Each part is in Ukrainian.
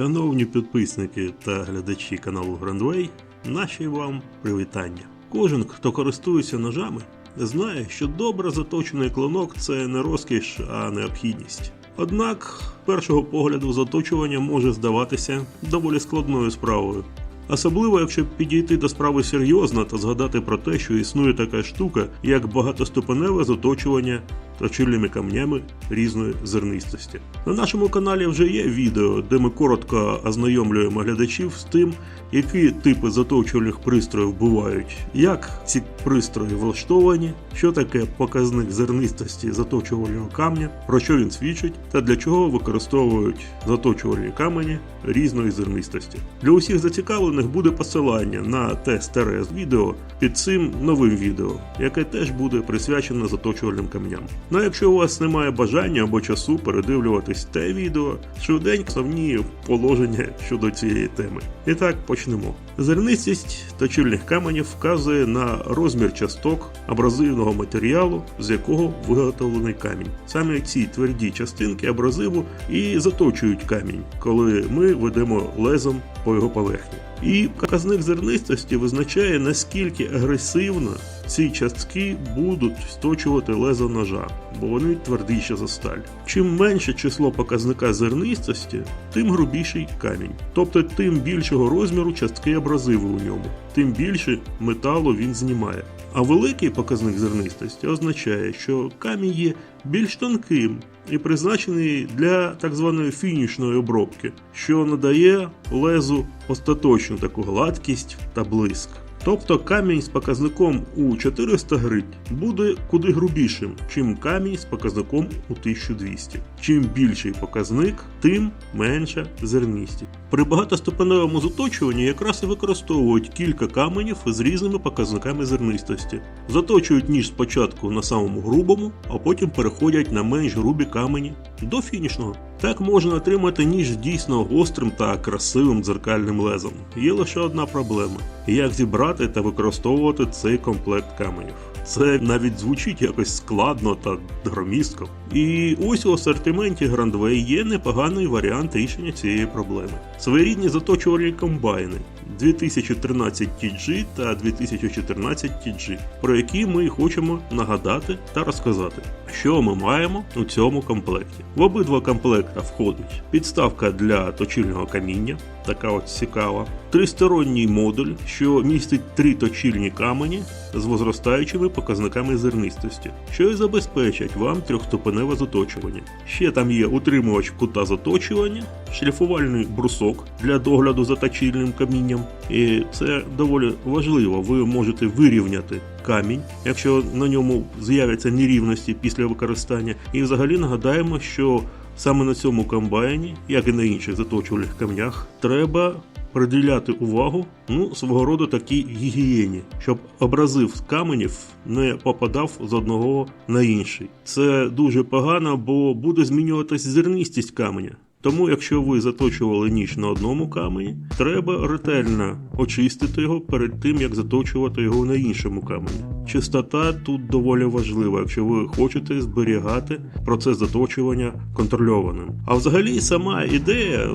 Шановні підписники та глядачі каналу Grandway, наші вам привітання. Кожен, хто користується ножами, знає, що добре заточений клинок це не розкіш, а необхідність. Однак, першого погляду, заточування може здаватися доволі складною справою. Особливо, якщо підійти до справи серйозно та згадати про те, що існує така штука, як багатоступеневе заточування точильними камнями різної зернистості. На нашому каналі вже є відео, де ми коротко ознайомлюємо глядачів з тим, які типи заточувальних пристроїв бувають, як ці пристрої влаштовані, що таке показник зернистості заточувального камня, про що він свідчить та для чого використовують заточувальні камені різної зернистості. Для усіх зацікавлених буде посилання на те старе відео під цим новим відео, яке теж буде присвячене заточувальним камням. Ну а якщо у вас немає бажання або часу передивлюватись те відео, швиденько основні положення щодо цієї теми. І так почнемо. Зернистість точильних каменів вказує на розмір часток абразивного матеріалу, з якого виготовлений камінь. Саме ці тверді частинки абразиву і заточують камінь, коли ми ведемо лезом по його поверхні. І показник зернистості визначає наскільки агресивно ці частки будуть сточувати лезо ножа, бо вони твердіші за сталь. Чим менше число показника зернистості, тим грубіший камінь, тобто тим більшого розміру частки абразиву у ньому, тим більше металу він знімає. А великий показник зернистості означає, що камінь є більш тонким і призначений для так званої фінішної обробки, що надає лезу остаточну таку гладкість та блиск. Тобто камінь з показником у 400 грить буде куди грубішим, чим камінь з показником у 1200. Чим більший показник, тим менша зерністість. При багатоступеневому заточуванні якраз і використовують кілька каменів з різними показниками зернистості. Заточують ніж спочатку на самому грубому, а потім переходять на менш грубі камені до фінішного. Так можна отримати ніж дійсно гострим та красивим дзеркальним лезом. Є лише одна проблема: як зібрати та використовувати цей комплект каменів. Це навіть звучить якось складно та громістко. І ось у асортименті Grandway є непоганий варіант рішення цієї проблеми. Своєрідні заточувальні комбайни 2013 TG та 2014 TG, про які ми хочемо нагадати та розказати, що ми маємо у цьому комплекті. В обидва комплекта входить підставка для точильного каміння, така от цікава, тристоронній модуль, що містить три точильні камені з возростаючими показниками зернистості, що і забезпечать вам трьохступеневе заточування. Ще там є утримувач кута заточування, шліфувальний брусок для догляду за точильним камінням, і це доволі важливо. Ви можете вирівняти камінь, якщо на ньому з'являться нерівності після використання. І взагалі нагадаємо, що саме на цьому комбайні, як і на інших заточувальних камнях, треба приділяти увагу ну, свого роду такій гігієні, щоб абразив з каменів не попадав з одного на інший. Це дуже погано, бо буде змінюватись зернистість каменя. Тому, якщо ви заточували ніж на одному камені, треба ретельно очистити його перед тим, як заточувати його на іншому камені. Чистота тут доволі важлива, якщо ви хочете зберігати процес заточування контрольованим. А взагалі сама ідея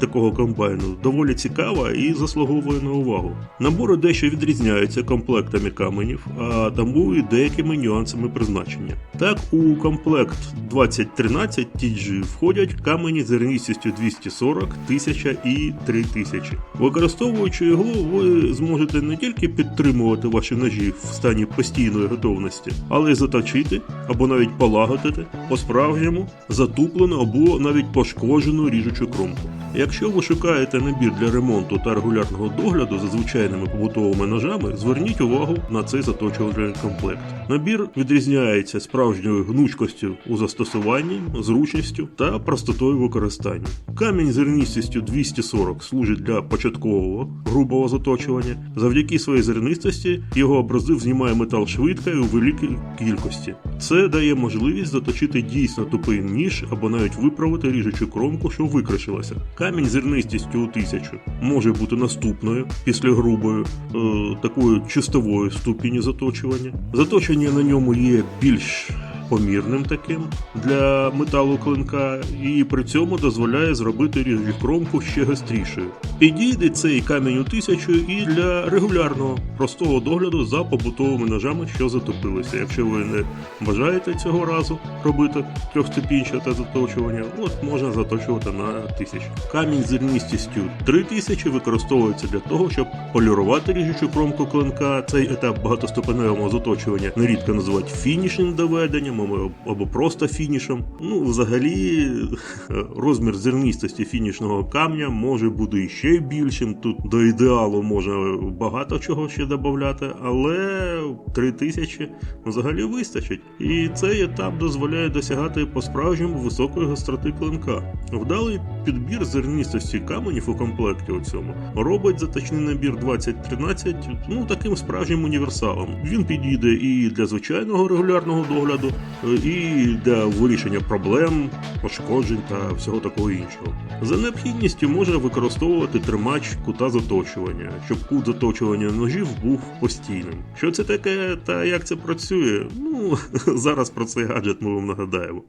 такого комбайну доволі цікава і заслуговує на увагу. Набори дещо відрізняються комплектами каменів, а тому і деякими нюансами призначення. Так, у комплект 2013 TG входять камені зерністістю 240, 1000 і 3000. Використовуючи його, ви зможете не тільки підтримувати ваші ножі в стані постійної готовності, але й заточити або навіть полагодити по-справжньому затуплену або навіть пошкоджену ріжучу кромку. Якщо ви шукаєте набір для ремонту та регулярного догляду за звичайними побутовими ножами, зверніть увагу на цей заточувальний комплект. Набір відрізняється справжньою гнучкостю у застосуванні, зручністю та простотою використання. Камінь зерністістю 240 служить для початкового грубого заточування. Завдяки своїй зернистості його абразив знімає метал швидко і у великій кількості. Це дає можливість заточити дійсно тупий ніж або навіть виправити ріжучу кромку, що викришилася. Камінь зернистістю у тисячу може бути наступною після грубої, е, такої чистової ступені заточування. Заточення на ньому є більш помірним таким для металу клинка, і при цьому дозволяє зробити ріжучу кромку ще гострішою. Підійде цей камінь у тисячу і для регулярного простого догляду за побутовими ножами, що затопилися. Якщо ви не бажаєте цього разу робити трьохступінчате заточування, от можна заточувати на тисячу. Камінь з зерністістю 3000 використовується для того, щоб полірувати ріжучу кромку клинка. Цей етап багатоступеневого заточування нерідко називають фінішним доведенням або- просто фінішем. Ну, взагалі, розмір зерністості фінішного камня може бути ще більшим. Тут до ідеалу можна багато чого ще додати, але 3000 взагалі вистачить. І цей етап дозволяє досягати по-справжньому високої гостроти клинка. Вдалий підбір зерністості каменів у комплекті у цьому робить заточний набір 2013 ну таким справжнім універсалом. Він підійде і для звичайного регулярного догляду, е, і для вирішення проблем, пошкоджень та всього такого іншого. За необхідністю може використовувати тримач кута заточування, щоб кут заточування ножів був постійним. Що це таке та як це працює? Ну зараз про цей гаджет ми вам нагадаємо.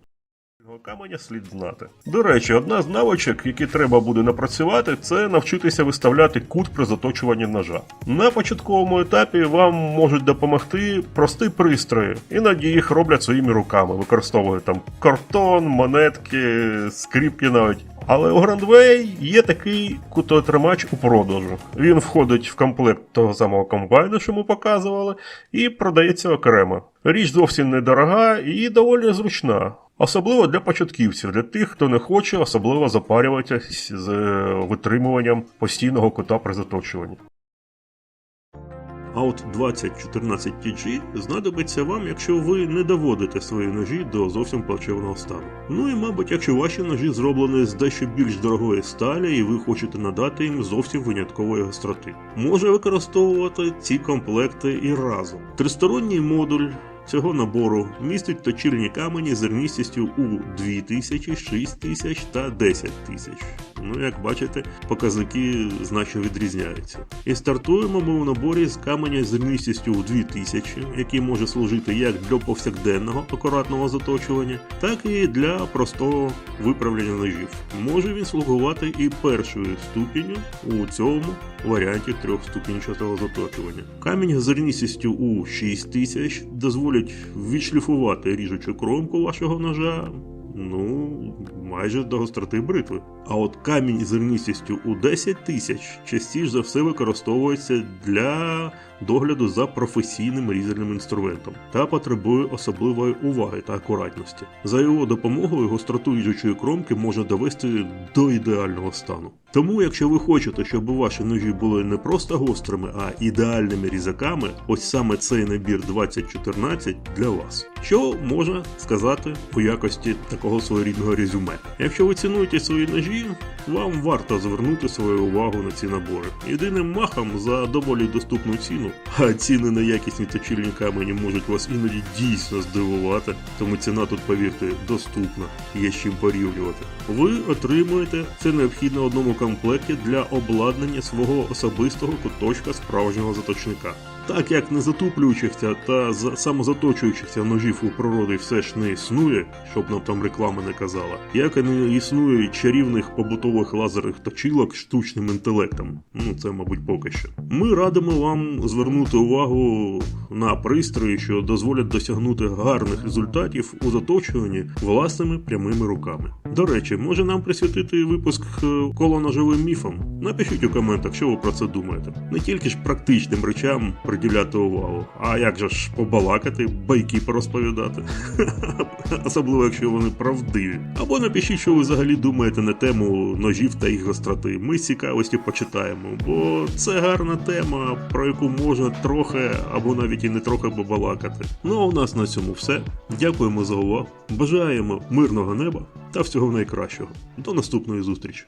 Каменя слід знати. До речі, одна з навичок, які треба буде напрацювати, це навчитися виставляти кут при заточуванні ножа. На початковому етапі вам можуть допомогти прості пристрої, іноді їх роблять своїми руками, використовують там картон, монетки, скріпки навіть. Але у Грандвей є такий кутотримач у продажу. Він входить в комплект того самого комбайну, що ми показували, і продається окремо. Річ зовсім недорога і доволі зручна. Особливо для початківців, для тих, хто не хоче особливо запарюватися з е, витримуванням постійного кута при заточуванні. Out 2014 TG знадобиться вам, якщо ви не доводите свої ножі до зовсім плачевного стану. Ну і мабуть, якщо ваші ножі зроблені з дещо більш дорогої сталі, і ви хочете надати їм зовсім виняткової гостроти. Може використовувати ці комплекти і разом. Тристоронній модуль. Цього набору містить точильні камені з зерністістю у 2000, 6000 та 10 тисяч. Ну, як бачите, показники значно відрізняються. І стартуємо ми у наборі з каменя з зерністістю у 2000, який може служити як для повсякденного акуратного заточування, так і для простого виправлення ножів. Може він слугувати і першою ступінню у цьому варіанті трьохступінчатого заточування. Камінь з зерністістю у 6000 дозволить відшліфувати ріжучу кромку вашого ножа. Ну, майже до гостроти бритви. А от камінь з зерністістю у 10 тисяч частіше за все використовується для догляду за професійним різальним інструментом та потребує особливої уваги та акуратності. За його допомогою гостроту ріжучої кромки можна довести до ідеального стану. Тому, якщо ви хочете, щоб ваші ножі були не просто гострими, а ідеальними різаками, ось саме цей набір 2014 для вас. Що можна сказати у якості такого своєрідного резюме? Якщо ви цінуєте свої ножі, вам варто звернути свою увагу на ці набори. Єдиним махом за доволі доступну ціну, а ціни на якісні точильні камені можуть вас іноді дійсно здивувати, тому ціна тут, повірте, доступна, є з чим порівнювати. Ви отримуєте це необхідно одному комплекті для обладнання свого особистого куточка справжнього заточника. Так як незатуплюючихся та за- самозаточуючихся ножів у природі все ж не існує, щоб нам там реклама не казала, як і не існує чарівних побутових лазерних точилок штучним інтелектом. Ну це, мабуть, поки що. Ми радимо вам звернути увагу на пристрої, що дозволять досягнути гарних результатів у заточуванні власними прямими руками. До речі, може нам присвятити випуск е, коло ножовим міфам? Напишіть у коментах, що ви про це думаєте. Не тільки ж практичним речам приділяти увагу, а як же ж побалакати, байки порозповідати. Особливо, якщо вони правдиві. Або напишіть, що ви взагалі думаєте на тему ножів та їх гостроти. Ми з цікавості почитаємо, бо це гарна тема, про яку можна трохи або навіть і не трохи побалакати. Ну а у нас на цьому все. Дякуємо за увагу. Бажаємо мирного неба та всього найкращого. До наступної зустрічі.